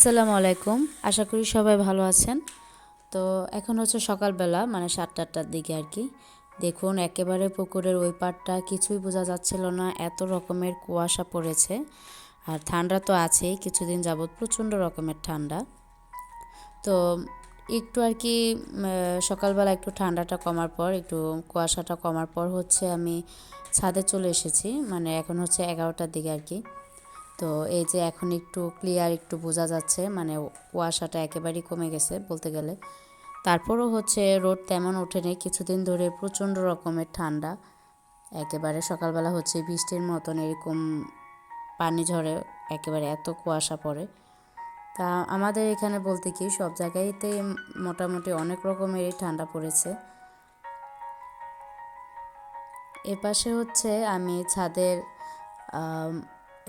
আসসালামু আলাইকুম। আশা করি সবাই ভালো আছেন। তো এখন হচ্ছে সকালবেলা মানে সাতটা আটটার দিকে আর কি। দেখুন, একেবারে পুকুরের ওই পাড়টা কিছুই বোঝা যাচ্ছিল না, এত রকমের কুয়াশা পড়েছে। আর ঠান্ডা তো আছেই, কিছুদিন যাবৎ প্রচণ্ড রকমের ঠান্ডা। তো একটু আর কি সকালবেলা একটু ঠান্ডাটা কমার পর, একটু কুয়াশাটা কমার পর হচ্ছে আমি ছাদে চলে এসেছি। মানে এখন হচ্ছে এগারোটার দিকে আর কি। তো এই যে এখন একটু ক্লিয়ার একটু বোঝা যাচ্ছে মানে কুয়াশাটা একেবারেই কমে গেছে বলতে গেলে। তারপরও হচ্ছে রোদ তেমন ওঠেনি, কিছুদিন ধরে প্রচণ্ড রকমের ঠান্ডা। একেবারে সকালবেলা হচ্ছে বৃষ্টির মতন এরকম পানি ঝরে, একেবারে এত কুয়াশা পড়ে। তা আমাদের এখানে বলতে কি, সব জায়গায়তে মোটামুটি অনেক রকমেরই ঠান্ডা পড়েছে। এপাশে হচ্ছে আমি ছাদের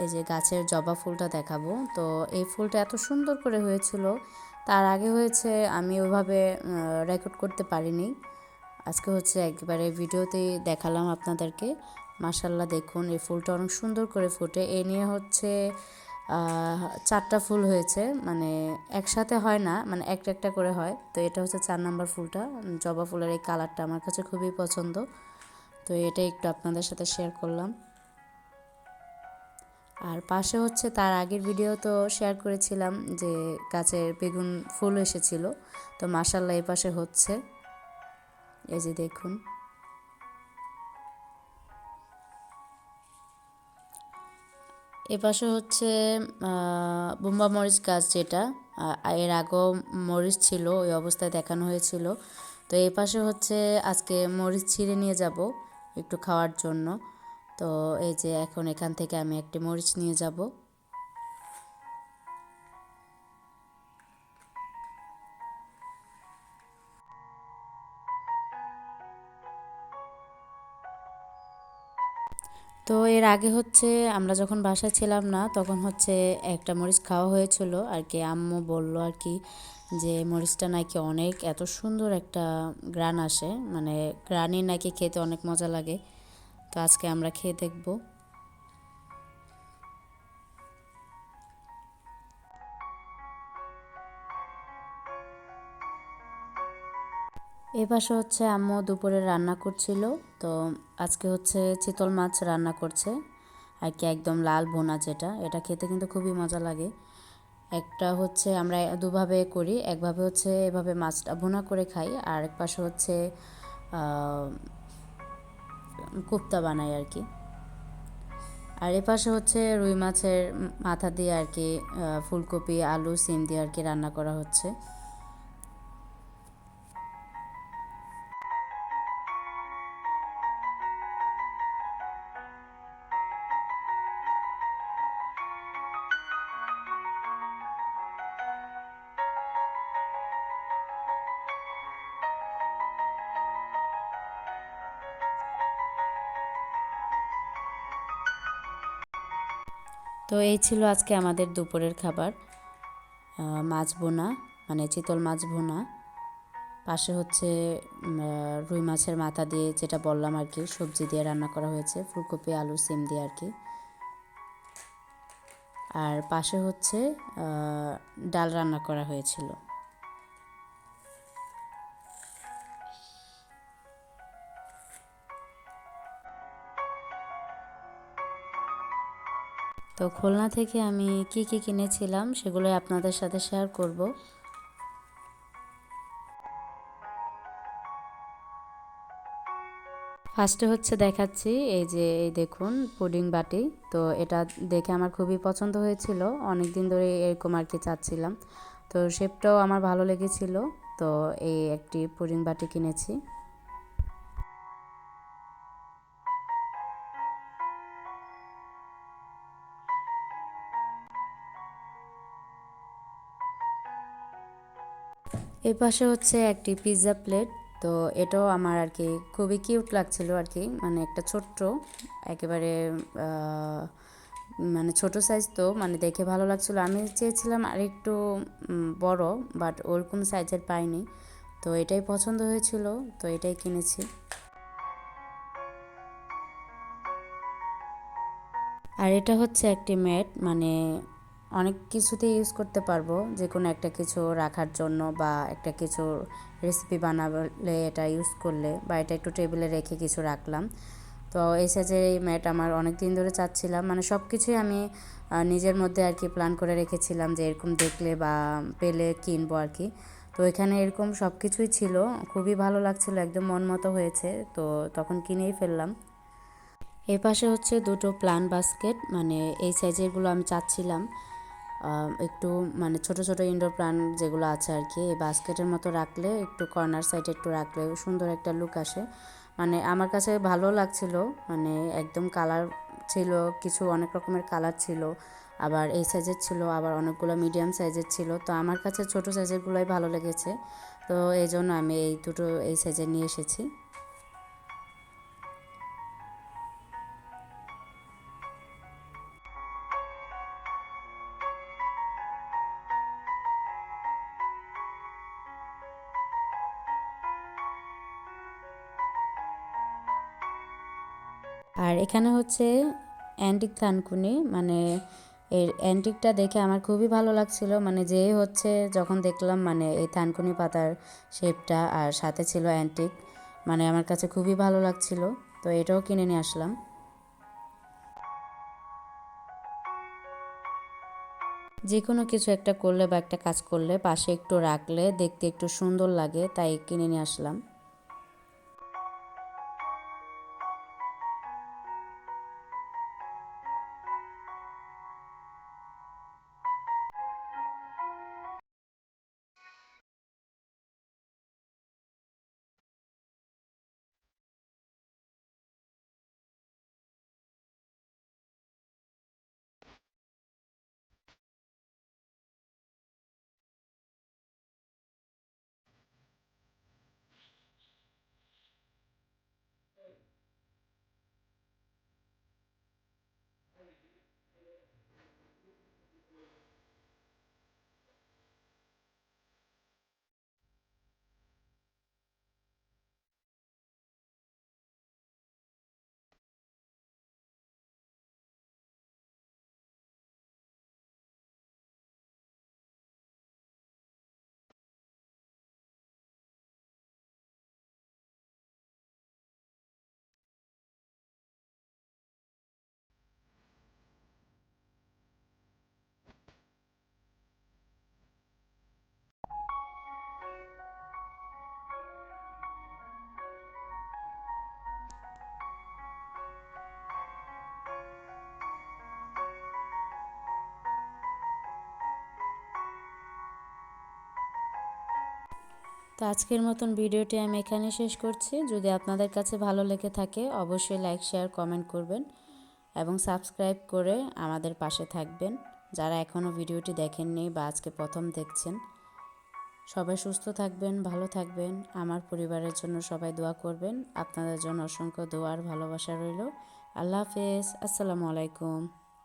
এই যে গাছের জবা ফুলটা দেখাবো। তো এই ফুলটা এত সুন্দর করে হয়েছিল। তার আগে হয়েছে, আমি ওইভাবে রেকর্ড করতে পারিনি। আজকে হচ্ছে একবারে ভিডিওতেই দেখালাম আপনাদেরকে। মাসাল্লাহ দেখুন, এই ফুলটা অনেক সুন্দর করে ফুটে। এ নিয়ে হচ্ছে চারটা ফুল হয়েছে। মানে একসাথে হয় না মানে একটা একটা করে হয়। তো এটা হচ্ছে চার নাম্বার ফুলটা। জবা ফুলের এই কালারটা আমার কাছে খুবই পছন্দ। তো এটা একটু আপনাদের সাথে শেয়ার করলাম। আর পাশে হচ্ছে তার আগের ভিডিও তো শেয়ার করেছিলাম যে গাছের বেগুন ফুল এসেছিল। তো মাসাল্লাহ এই পাশে হচ্ছে। এই যে দেখুন। এপাশে হচ্ছে বোম্বা মরিচ গাছ যেটা এর আগেও মরিচ ছিল, ওই অবস্থায় দেখানো হয়েছিল। তো এই পাশে হচ্ছে, আজকে মরিচ ছিঁড়ে নিয়ে যাব একটু খাওয়ার জন্য। তো এই যে এখন এখান থেকে আমি একটি মরিচ নিয়ে যাব। তো এর আগে হচ্ছে আমরা যখন বাসায় ছিলাম না, তখন হচ্ছে একটা মরিচ খাওয়া হয়েছিল। আর কি আম্মু বলল আর কি যে মরিচটা নাকি অনেক, এত সুন্দর একটা গ্রান আসে। মানে গ্রানই নাকি খেতে অনেক মজা লাগে। তো আজকে আমরা খেয়ে দেখব। এ পাশে হচ্ছে আম্মু দুপুরে রান্না করছিল, তো আজকে হচ্ছে চিতল মাছ রান্না করছে, আর কি একদম লাল বোনা যেটা, এটা খেতে কিন্তু খুবই মজা লাগে। একটা হচ্ছে আমরা দুভাবে করি, একভাবে হচ্ছে এভাবে মাছটা ভুনা করে খাই, আর এক পাশে হচ্ছে কোপ্তা বানাই আর কি। আর এ পাশে হচ্ছে রুই মাছের মাথা দিয়ে আর কি ফুলকপি, আলু, সিম দিয়ে আর কি রান্না করা হচ্ছে। তো এই ছিল আজকে আমাদের দুপুরের খাবার মাছ বোনা মানে চিতল মাছ বোনা পাশে হচ্ছে রুই মাছের মাথা দিয়ে যেটা বললাম আর কি, সবজি দিয়ে রান্না করা হয়েছে, ফুলকপি, আলু, সিম দিয়ে আর কি। আর পাশে হচ্ছে ডাল রান্না করা হয়েছিল। তো খুলনা থেকে আমি কি কি কিনেছিলাম সেগুলো আপনাদের সাথে শেয়ার করব। ফার্স্টে হচ্ছে দেখাচ্ছি, এই যে, এই দেখুন পুডিং বাটি। তো এটা দেখে আমার খুবই পছন্দ হয়েছিল অনেক দিন ধরে এরকম আর কি চাচ্ছিলাম। তো শেপটাও আমার ভালো লেগেছিল, তো এই একটি পুডিং বাটি কিনেছি। এই পাশে হচ্ছে একটি পিৎজা প্লেট তো এটাও আমার আর কি খুবই কিউট লাগছিল আর কি। মানে একটা ছোট্ট, একেবারে মানে ছোট সাইজ তো মানে দেখে ভালো লাগছিল। আমি চেয়েছিলাম আর একটু বড় বাট ওরকম সাইজের পাইনি। তো এটাই পছন্দ হয়েছিল, তো এটাই কিনেছি। আর এটা হচ্ছে একটি ম্যাট মানে অনেক কিছুতে ইউজ করতে পারব। যে কোনো একটা কিছু রাখার জন্য বা একটা কিছু রেসিপি বানালে এটা ইউজ করলে বা এটা একটু টেবিলে রেখে কিছু রাখলাম। তো এই সাইজের এই ম্যাট আমার অনেক দিন ধরে চাচ্ছিলাম। মানে সব কিছুই আমি নিজের মধ্যে আর কি প্ল্যান করে রেখেছিলাম যে এরকম দেখলে বা পেলে কিনবো আর কি তো এখানে এরকম সব কিছুই ছিল। খুবই ভালো লাগছিল, একদম মন মতো হয়েছে। তো তখন কিনেই ফেললাম। এই পাশে হচ্ছে দুটো প্লান বাস্কেট মানে এই সাইজেরগুলো আমি চাচ্ছিলাম। একটু মানে ছোট ছোট ইনডোর প্লান যেগুলো আছে আর কি, এই বাস্কেটের মতো রাখলে, একটু কর্নার সাইডে একটু রাখলে সুন্দর একটা লুক আসে। মানে আমার কাছে ভালো লাগছিল মানে একদম কালার ছিল, কিছু অনেক রকমের কালার ছিল, আবার এই সাইজের ছিল, আবার অনেকগুলো মিডিয়াম সাইজের ছিল, তো আমার কাছে ছোট সাইজেরগুলোই ভালো লেগেছে। তো এই জন্য আমি এই দুটো, এই সাইজের নিয়ে এসেছি। আর এখানে হচ্ছে অ্যান্টিক থানকুনি মানে এর অ্যান্টিকটা দেখে আমার খুবই ভালো লাগছিল। মানে যে হচ্ছে যখন দেখলাম মানে এই থানকুনি পাতার শেপটা আর সাথে ছিল অ্যান্টিক মানে আমার কাছে খুবই ভালো লাগছিল। তো এটাও কিনে নিয়ে আসলাম। যে কোনো কিছু একটা করলে বা একটা কাজ করলে পাশে একটু রাখলে দেখতে একটু সুন্দর লাগে, তাই কিনে নিয়ে আসলাম। তো আজকের মতন ভিডিওটি আমি এখানে শেষ করছি। যদি আপনাদের কাছে ভালো লেগে থাকে, অবশ্যই লাইক শেয়ার কমেন্ট করবেন এবং সাবস্ক্রাইব করে আমাদের পাশে থাকবেন। যারা এখনও ভিডিওটি দেখেননি বা আজকে প্রথম দেখছেন, সবাই সুস্থ থাকবেন, ভালো থাকবেন। আমার পরিবারের জন্য সবাই দোয়া করবেন। আপনাদের জন্য অসংখ্য দোয়ার ভালোবাসা রইল। আল্লাহ হাফেজ। আসসালামু আলাইকুম।